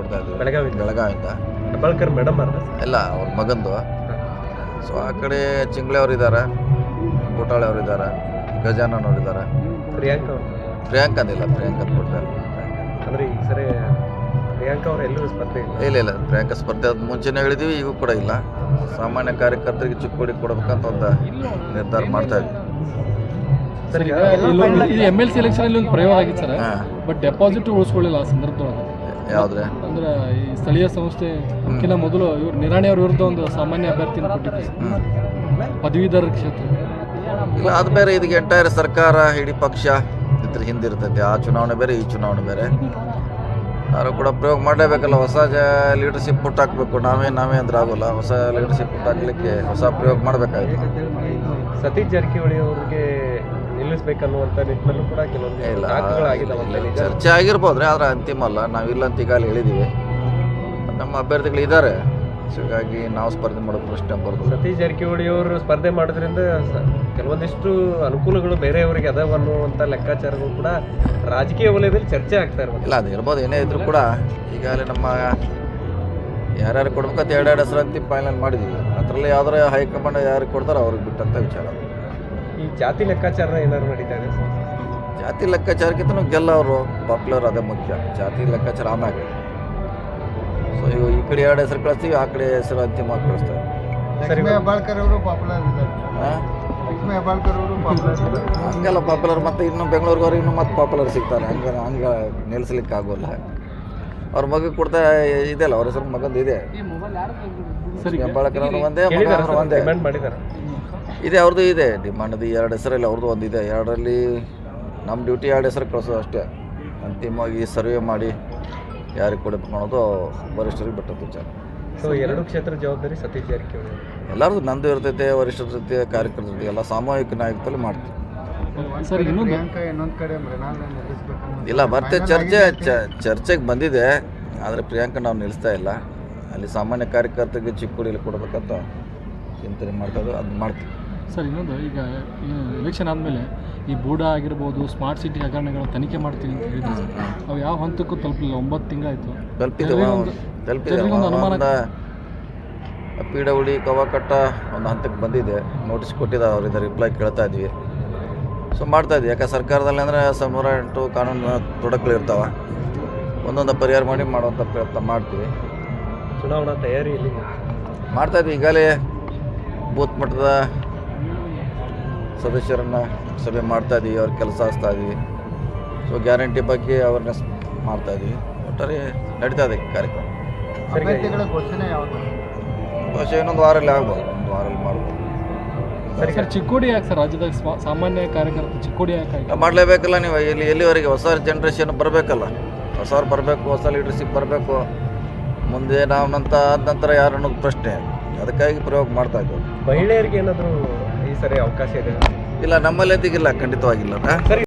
ಕೊಡ್ತಾ ಇದ್ವಿ. ಬೆಳಗಾವಿಯಿಂದ ಬೆಳಗಾವಿಂದ. ಹೆಬ್ಬಾಳ್ಕರ್ ಮೇಡಮ್ ಅವ್ರ ಇಲ್ಲ ಅವ್ರ ಮಗಂದು. ಸೊ ಆ ಕಡೆ ಚಿಂಗ್ಳೆ ಅವ್ರು ಇದ್ದಾರೆ ಕೋಟಾಳೆ ಅವ್ರು ಇದ್ದಾರೆ ಗಜಾನನ್ ಅವ್ರು ಇದ್ದಾರೆ ಪ್ರಿಯಾಂಕ ಅವ್ರು? ಪ್ರಿಯಾಂಕ ಅಂದಿಲ್ಲ ಪ್ರಿಯಾಂಕ ಅಂತ ಕೊಡ್ತಾರೆ ಅಂದ್ರೆ ಈ ಸರಿ ಪ್ರಿಯಾಂಕ ಅವ್ರು ಎಲ್ಲೂ ಸ್ಪರ್ಧೆ ಇಲ್ಲ? ಇಲ್ಲ ಇಲ್ಲ ಪ್ರಿಯಾಂಕ ಸ್ಪರ್ಧೆ ಅದು ಮುಂಚೆನೇ ಹೇಳಿದೀವಿ ಈಗೂ ಕೂಡ ಇಲ್ಲ. ಸಾಮಾನ್ಯ ಕಾರ್ಯಕರ್ತರಿಗೆ ಚಿಕ್ಕೋಡಿ ಕೊಡ್ಬೇಕಂತ ಒಂದು ನಿರ್ಧಾರ ಮಾಡ್ತಾ ಇದ್ವಿ. Sir M L C election ಅಲ್ಲಿ ಒಂದು ಪ್ರಯೋಗ ಆಗಿತ್ತು ಸರ್. ಬಟ್ ಡೆಪಾಸಿಟ್ ಉಳಿಸ್ಕೊಳ್ಳಿಲ್ಲ ಆ ಸಂದರ್ಭದೊಳಗೆ ಯಾವುದ್ರೆ? ಅಂದ್ರೆ ಈ ಸ್ಥಳೀಯ ಸಂಸ್ಥೆಕ್ಕಿಂತ ಮೊದಲು ಇವ್ರು ನಿರಾಣಿ ಅವ್ರ ವಿರುದ್ಧ ಒಂದು ಸಾಮಾನ್ಯ ಅಭ್ಯರ್ಥಿ. ಪದವೀಧರ ಕ್ಷೇತ್ರ. ಇಲ್ಲ ಅದು ಬೇರೆ ಇದಕ್ಕೆ ಎಂಟೈರ್ ಸರ್ಕಾರ ಇಡೀ ಪಕ್ಷ ಇದ್ರ ಹಿಂದಿರ್ತೈತೆ ಆ ಚುನಾವಣೆ ಬೇರೆ ಈ ಚುನಾವಣೆ ಬೇರೆ. ಯಾರು ಕೂಡ ಪ್ರಯೋಗ ಮಾಡಲೇಬೇಕಲ್ಲ ಹೊಸ ಜ ಲೀಡರ್ಶಿಪ್ ಹುಟ್ಟಾಕಬೇಕು ನಾವೇ ನಾವೇ ಅಂದ್ರೆ ಆಗೋಲ್ಲ. ಹೊಸ ಲೀಡರ್ಶಿಪ್ ಹುಟ್ಟಾಕ್ಲಿಕ್ಕೆ ಹೊಸ ಪ್ರಯೋಗ ಮಾಡ್ಬೇಕಾಗಿತ್ತು. ಸತೀಶ್ ಜಾರಕಿಹೊಳಿ ಅವ್ರಿಗೆ ನಿಲ್ಲಿಸ್ಬೇಕನ್ನುವಂತ ನಿಟ್ಟಿನಲ್ಲೂ ಕೂಡ ಕೆಲವೊಂದು ಚರ್ಚೆ ಆಗಿರ್ಬೋದ್ರಿ ಆದ್ರೆ ಅಂತಿಮ ಅಲ್ಲ. ನಾವಿಲ್ಲ ಅಂತ ಈಗಾಗಲೇ ಹೇಳಿದ್ದೀವಿ ನಮ್ಮ ಅಭ್ಯರ್ಥಿಗಳು ಇದ್ದಾರೆ. ಹೀಗಾಗಿ ನಾವು ಸ್ಪರ್ಧೆ ಮಾಡೋ ಪ್ರಶ್ನೆ ಬರೋದಿಲ್ಲ ಸತೀಶ್ ಜಾರಕಿಹೊಳಿ ಅವರು ಸ್ಪರ್ಧೆ ಮಾಡೋದ್ರಿಂದ ಕೆಲವೊಂದಿಷ್ಟು ಅನುಕೂಲಗಳು ಬೇರೆಯವರಿಗೆ ಅದಾವ ಅನ್ನುವಂಥ ಲೆಕ್ಕಾಚಾರಗಳು ಕೂಡ ರಾಜಕೀಯ ವಲಯದಲ್ಲಿ ಚರ್ಚೆ ಆಗ್ತಾ ಇರ್ಬೋದು ಇಲ್ಲ ಅದು ಇರ್ಬೋದು. ಏನೇ ಇದ್ರೂ ಕೂಡ ಈಗಾಗಲೇ ನಮ್ಮ ಯಾರ್ಯಾರು ಕೊಡ್ಬೇಕಂತ ಎರಡೆರಡು ಹೆಸರು ಅಂತಿಮ ಫೈನಲ್ ಮಾಡಿದ್ದೀವಿ ಅದರಲ್ಲಿ ಯಾವ್ದಾರ ಹೈಕಮಾಂಡ್ ಯಾರು ಕೊಡ್ತಾರೋ ಅವ್ರಿಗೆ ಬಿಟ್ಟಂತ ವಿಚಾರ. ಈ ಜಾತಿ ಲೆಕ್ಕಾಚಾರ ಏನಾದ್ರು ನಡೀತಾ ಇದೆ? ಜಾತಿ ಲೆಕ್ಕಾಚಾರಕ್ಕಿಂತ ಗೆಲ್ಲವರು ಪಾಪ್ಯುಲರ್ ಅದೇ ಮುಖ್ಯ. ಜಾತಿ ಲೆಕ್ಕಾಚಾರ ಆಮ್ಯಾಗ ಸೊ ಇವು ಈ ಕಡೆ ಎರಡು ಹೆಸರು ಕಳಿಸ್ತೀವಿ ಆ ಕಡೆ ಹೆಸರು ಅಂತಿಮವಾಗಿ ಕಳಿಸ್ತಾರೆ. ಹೆಬ್ಬಾಳ್ಕರ್ ಅವರು ಪಾಪ್ಯುಲರ್ ಅವರು ಹಂಗೆಲ್ಲ ಪಾಪ್ಯುಲರ್ ಮತ್ತು ಇನ್ನು ಬೆಂಗಳೂರಿಗವ್ರು ಇನ್ನೂ ಮತ್ತೆ ಪಾಪ್ಯುಲರ್ ಸಿಗ್ತಾರೆ. ಹಂಗೆ ಹಂಗೆ ನಿಲ್ಲಿಸ್ಲಿಕ್ಕೆ ಆಗೋಲ್ಲ. ಅವ್ರ ಮಗ ಕೊಡ್ತಾ ಇದೆಯಲ್ಲ ಅವ್ರ ಹೆಸರು ಮಗಂದು ಇದೆ. ಹೆಬ್ಬಾಳಕರ್ ಅವ್ರು ಒಂದೇ ಮಗ ಅವ್ರು ಒಂದೇ. ಇದೆ ಅವ್ರದ್ದು ಇದೆ. ಡಿಮಾಂಡ್ದು ಎರಡು ಹೆಸರಲ್ಲಿ ಅವ್ರದ್ದು ಒಂದು ಇದೆ. ಎರಡರಲ್ಲಿ ನಮ್ಮ ಡ್ಯೂಟಿ ಎರಡು ಹೆಸರು ಕಳಿಸೋದು ಅಷ್ಟೇ. ಅಂತಿಮವಾಗಿ ಸರ್ವೆ ಮಾಡಿ ಯಾರಿಗೆ ಕೊಡಬೇಕು ಅನ್ನೋದು ವರಿಷ್ಠರಿಗೆ ಬಿಟ್ಟದ್ದು ವಿಚಾರ. ಸೊ ಎರಡು ಕ್ಷೇತ್ರ ಜವಾಬ್ದಾರಿ ಸತೀಶ್ ಜಾರಕಿಹೊಳಿ ಎಲ್ಲರದು ನಂದು ಇರ್ತೈತೆ ವರಿಷ್ಠರ ಜೊತೆ ಕಾರ್ಯಕರ್ತರ ಜೊತೆ ಎಲ್ಲ ಸಾಮೂಹಿಕ ನಾಯಕತ್ವದಲ್ಲಿ ಮಾಡ್ತೀವಿ. ಇಲ್ಲ ಮತ್ತೆ ಚರ್ಚೆ ಚ- ಚರ್ಚೆಗೆ ಬಂದಿದೆ. ಆದರೆ ಪ್ರಿಯಾಂಕ ನಾವು ನಿಲ್ಲಿಸ್ತಾ ಇಲ್ಲ. ಅಲ್ಲಿ ಸಾಮಾನ್ಯ ಕಾರ್ಯಕರ್ತರಿಗೆ ಚಿಕ್ಕ ಕೊಡಬೇಕಂತ ಚಿಂತನೆ ಮಾಡ್ತಾ ಅದು ಮಾಡ್ತೀವಿ. ಸರ್ ಇನ್ನೊಂದು ಈಗ ಎಲೆಕ್ಷನ್ ಆದಮೇಲೆ ಈ ಬೂಡ ಆಗಿರ್ಬೋದು ಸ್ಮಾರ್ಟ್ ಸಿಟಿ ಹಗರಣಗಳ ತನಿಖೆ ಮಾಡ್ತೀನಿ ಅಂತ ಹೇಳಿದ್ರು ಸರ್. ಅವು ಯಾವ ಹಂತಕ್ಕೂ ತಲುಪಲಿಲ್ಲ ಒಂಬತ್ತು ತಿಂಗಳಾಯಿತು. ತಲುಪಿದೆ ಜನರಿಗೊಂದು- ತಲುಪಿದೆ ಜನರಿಗೊಂದು ಅನುಮಾನ ಒಂದು ಪಿ ಡಬ್ಲ್ಯೂ ಕವಾಕಟ್ಟ ಒಂದು ಹಂತಕ್ಕೆ ಬಂದಿದೆ. ನೋಟಿಸ್ ಕೊಟ್ಟಿದ್ದ ಅವ್ರಿಂದ ರಿಪ್ಲೈ ಕೇಳ್ತಾ ಇದ್ವಿ. ಸೊ ಮಾಡ್ತಾ ಇದ್ವಿ. ಯಾಕೆ ಸರ್ಕಾರದಲ್ಲಿ ಅಂದರೆ ಸಾವಿರ ಎಂಟು ಕಾನೂನು ತೊಡಕ್ಗಳು ಇರ್ತಾವೆ. ಒಂದೊಂದು ಪರಿಹಾರ ಮಾಡಿ ಮಾಡುವಂಥ ಪ್ರಯತ್ನ ಮಾಡ್ತೀವಿ. ಚುನಾವಣಾ ತಯಾರಿಯಲ್ಲಿ ಮಾಡ್ತಾ ಇದ್ವಿ. ಈಗಾಗಲೇ ಬೂತ್ ಮಟ್ಟದ ಸದಸ್ಯರನ್ನು ಸಭೆ ಮಾಡ್ತಾ ಇದ್ದೀವಿ ಅವ್ರ ಕೆಲಸ ಹಚ್ತಾ ಇದ್ದೀವಿ ಸೊ ಗ್ಯಾರಂಟಿ ಬಗ್ಗೆ ಅವೇರ್ನೆಸ್ ಮಾಡ್ತಾ ಇದ್ದೀವಿ ಒಟ್ಟಾರೆ ನಡೀತಾ ಇದೆ ಕಾರ್ಯಕ್ರಮ. ಸರಿ ಘೋಷಣೆ ಯಾವುದು? ಬಹುಶಃ ಇನ್ನೊಂದು ವಾರಲ್ಲಿ ಆಗ್ಬೋದು ಒಂದು ವಾರಲ್ಲಿ ಮಾಡ್ಬೋದು. ಸರಿ ಸರ್ ಚಿಕ್ಕೋಡಿ ಯಾಕೆ ಸರ್? ರಾಜ್ಯದ ಸಾಮಾನ್ಯ ಕಾರ್ಯಕರ್ತ ಚಿಕ್ಕೋಡಿ ಯಾಕೆ? ಮಾಡಲೇಬೇಕಲ್ಲ ನೀವು ಇಲ್ಲಿ ಎಲ್ಲಿವರೆಗೆ ಹೊಸ ಜನ್ರೇಷನ್ ಬರಬೇಕಲ್ಲ? ಹೊಸವ್ರು ಬರಬೇಕು ಹೊಸ ಲೀಡರ್ಶಿಪ್ ಬರಬೇಕು. ಮುಂದೆ ನಾವು ನಂತರ ಆದ ನಂತರ ಯಾರು ಅನ್ನೋದು ಪ್ರಶ್ನೆ ಅದಕ್ಕಾಗಿ ಪ್ರಯೋಗ ಮಾಡ್ತಾ ಇದ್ದೀವಿ. ಮಹಿಳೆಯರಿಗೆ ಏನಾದರೂ ಈ ಸರಿ ಅವಕಾಶ ಇದೆ. ಇಲ್ಲ ನಮ್ಮಲ್ಲಿ ತೆಗಿಲ್ಲ ಖಂಡಿತವಾಗಿಲ್ಲ. ಸರಿ.